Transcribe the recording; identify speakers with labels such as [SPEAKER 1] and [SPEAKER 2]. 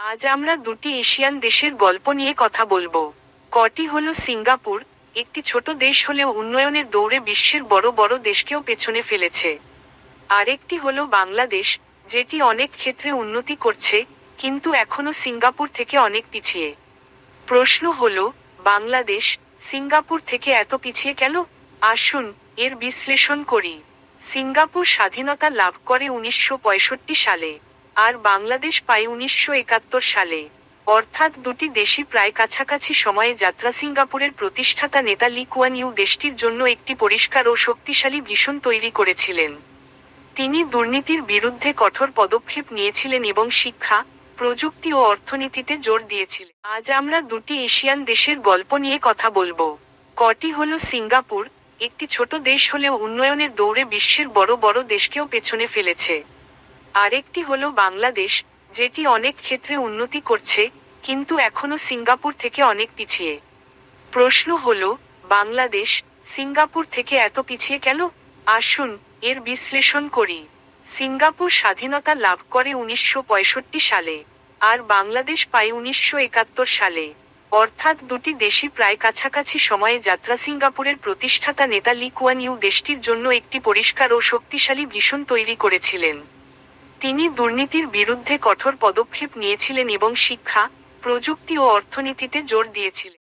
[SPEAKER 1] আজ আমরা দুটি এশিয়ান দেশের গল্প নিয়ে কথা বলব। কটি হলো সিঙ্গাপুর, একটি ছোট দেশ হলেও উন্নয়নের দৌড়ে বিশ্বের বড় বড় দেশকেও পেছনে ফেলেছে। আরেকটি হলো বাংলাদেশ, যেটি অনেক ক্ষেত্রে উন্নতি করছে, কিন্তু এখনও সিঙ্গাপুর থেকে অনেক পিছিয়ে। প্রশ্ন হল, বাংলাদেশ সিঙ্গাপুর থেকে এত পিছিয়ে কেন? আসুন এর বিশ্লেষণ করি। সিঙ্গাপুর স্বাধীনতা লাভ করে উনিশশো পঁয়ষট্টি সালে। আর বাংলাদেশ পায় উনিশশো একাত্তর সালে। অর্থাৎ দুটি দেশই প্রায় কাছাকাছি সময়ে যাত্রা সিঙ্গাপুরের প্রতিষ্ঠাতা নেতা লি কুয়ান ইউ দেশটির জন্য একটি পরিষ্কার ও শক্তিশালী ভীষণ তৈরি করেছিলেন। তিনি দুর্নীতির বিরুদ্ধে কঠোর পদক্ষেপ নিয়েছিলেন এবং শিক্ষা, প্রযুক্তি ও অর্থনীতিতে জোর দিয়েছিলেন। আজ আমরা দুটি এশিয়ান দেশের গল্প নিয়ে কথা বলব। কটি হলো সিঙ্গাপুর? একটি ছোট দেশ হলেও উন্নয়নের দৌড়ে বিশ্বের বড় বড় দেশকেও পেছনে ফেলেছে। আরেকটি হল বাংলাদেশ, যেটি অনেক ক্ষেত্রে উন্নতি করছে, কিন্তু এখনও সিঙ্গাপুর থেকে অনেক পিছিয়ে। প্রশ্ন হল, বাংলাদেশ সিঙ্গাপুর থেকে এত পিছিয়ে কেন? আসুন, এর বিশ্লেষণ করি। সিঙ্গাপুর স্বাধীনতা লাভ করে উনিশশো পঁয়ষট্টি সালে, আর বাংলাদেশ পায় উনিশশো একাত্তর সালে। অর্থাৎ দুটি দেশই প্রায় কাছাকাছি সময়ে যাত্রা সিঙ্গাপুরের প্রতিষ্ঠাতা নেতা লি কুয়ান ইউ দেশটির জন্য একটি পরিষ্কার ও শক্তিশালী ভীষণ তৈরি করেছিলেন। তিনি দুর্নীতির বিরুদ্ধে কঠোর পদক্ষেপ নিয়েছিলেন এবং শিক্ষা প্রযুক্তি ও অর্থনীতিতে জোর দিয়েছিলেন।